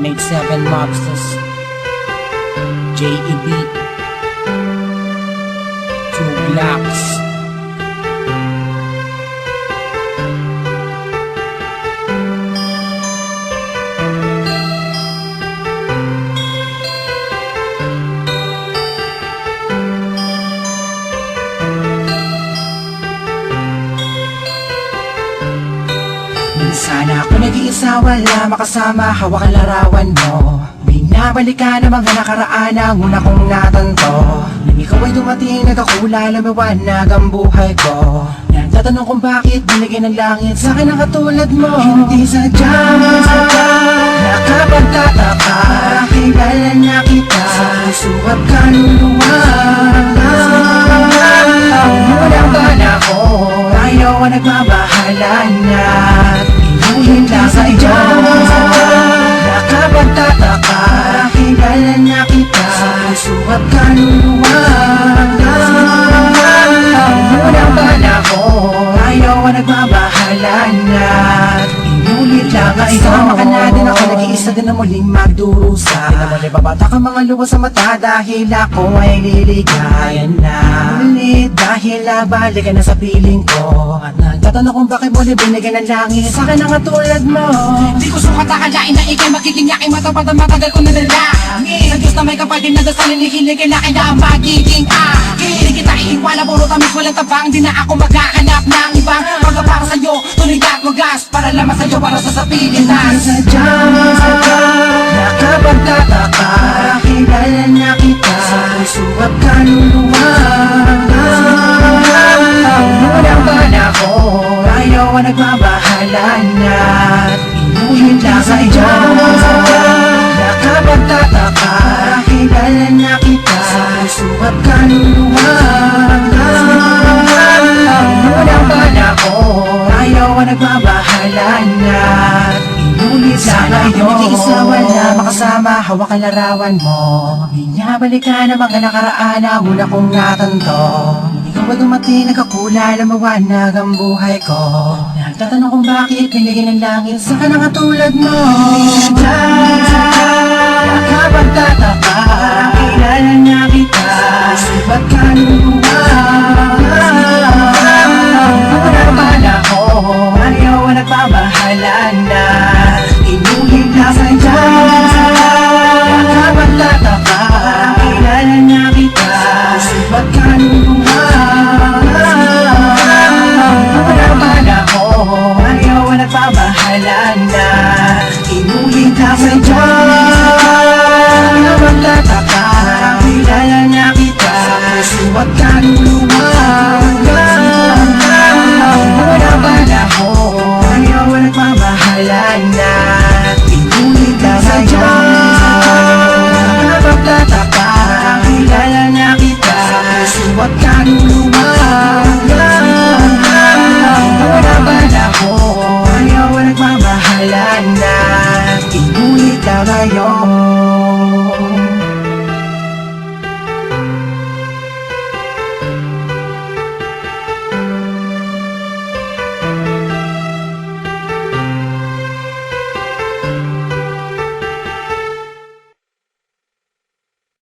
187 Mobsters J.E.B. Two Blocks Minsan ako nag-iisa wala makasama hawak ang larawan mo. Binabalikan ang mga nakaraan ang una kong natanto. Nang ikaw ay dumating nagkakula lumiwanag ang buhay ko. Nagtatanong kung bakit binigyan ng langit sa akin ang katulad mo. Hindi sadya, nakapagtataka Kilala na kita. Sa puso at kaluluwa. Unang panahon Tayo ang nagmamahalan at Lang sa iyo. Nakapagtataka Kilala na kita. Sa puso at kaluluwa Unang panahon Tayo ang nagmamahalan Nag-iisa din na muling magdurusa. Di naman ibabata ka mga luwa sa mata Dahil ako ay liligayan na. Ulit dahil nabalik ka na sa piling ko. At nagtatanong kung bakit mo binigyan ng langit. Sa akin ang katulad mo. Di ko sukat akalain na ikay magiging yaking matapad ang matagal ko na nalangin Sa Diyos na may kapatid na dasal hinihilig na kaya magiging akin. Di kita iiwala, puro tamis walang tabang. Di na ako maghahanap ng ibang Pagka para sa'yo, tuloy at wagas Para lamang sa'yo, para sa sa Pilipinas Sadya, nakapagtataka puso at kaluluwa Unang panahon Tayo ang nagmamahalan at Inulit lang iyo Nag-iisa wala makasama Hawak ang larawan mo Binabalikan ang mga nakaraan na una kong natanto. Ikaw ba dumating nagkakula Lumawanag ang buhay ko Nagtatanong kung bakit Binigyan ng langit sa kanang katulad mo. Nakapagtataka Kilala na kita Ba't ka luluwa Unang panahon Ayaw ang nagmamahalan na Inulit na sa Nakapagtataka Kilala na kita Ba't ka luluwa Unang panahon Ayaw ang nagmamahalan na Inulit na sa Nakapagtataka Kilala na kita Ba't ka luluwa Unang panahon Ayaw nagmamahalan na Inulit na ngayon